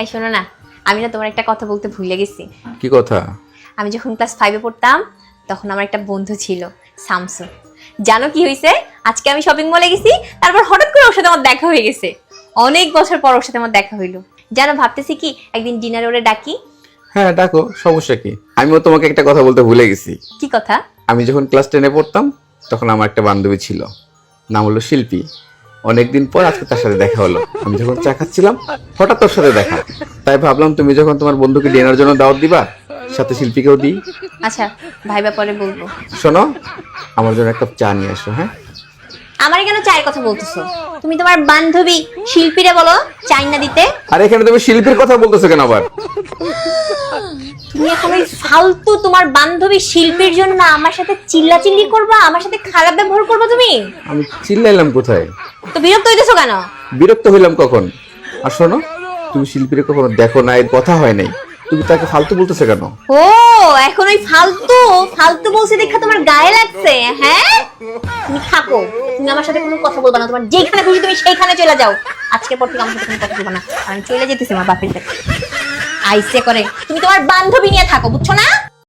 এই শোনো না আমি না তোমার একটা কথা বলতে ভুলে গেছি। কি কথা? আমি যখন ক্লাস ফাইভে পড়তাম তখন আমার একটা বন্ধু ছিল শামসু জানো কি হয়েছে আজকে আমি শপিং মলে গেছি তারপর হঠাৎ করে ওর সাথে আমার দেখা হয়ে গেছে। অনেক বছর পর ওর সাথে আমার দেখা হইল। জানো ভাবতেছি কি একদিন ডিনার ওরে ডাকি। হ্যাঁ ডাকো সমস্যা কি? আমিও তোমাকে একটা কথা বলতে ভুলে গেছি। কি কথা? আমি যখন ক্লাস টেনে পড়তাম তখন আমার একটা বান্ধবী ছিল নাম হলো শিল্পী। অনেকদিন পর আজকে তার সাথে দেখা হলো। আমি যখন চা খাচ্ছিলাম হঠাৎ তোর সাথে দেখা। তাই ভাবলাম তুমি যখন তোমার বন্ধুকে ডিনার জন্য দাওয়াত দিবা সাথে শিল্পীকেও দিই। আচ্ছা ভাইবা পরে বলব। শোনো আমার জন্য একটা কাপ চা নিয়ে এসো হ্যাঁ? আমার কেন চায়ের কথা বলতেছো? তুমি তোমার বান্ধবী শিল্পীরে বলো চাই না দিতে। আর এখানে তুমি শিল্পীর কথা বলতেছো কেন আবার? তুমি এখন ওই ফালতু তোমার বান্ধবী শিল্পীর জন্য আমার সাথে চিল্লাচিল্লি করবা আমার সাথে খারাপ ব্যবহার করবা তুমি? আমি চিল্লাইলাম কোথায়? তো বিরক্ত হইতেছো কেন? বিরক্ত হইলাম কখন? আর শোনো তুমি শিল্পীর কখনো দেখো নাই কথা হয় নাই। তুমি তাকে ফালতু বলতেছো কেন? ও এখন ওই ফালতু ফালতু বলছি দেখা তোমার গায়ে লাগছে হ্যাঁ? তুমি থাকো, তুমি আমার সাথে কোনো কথা বলবা না, তোমার যেখানে খুশি তুমি সেইখানে চলে যাও। আজকের পর থেকে আমার সাথে কোনো কথা বলবা না। আমি চলে যেতেছি আমার বাপের কাছে আইসে করে, তুমি তোমার বান্ধবী নিয়ে থাকো, বুঝছ না?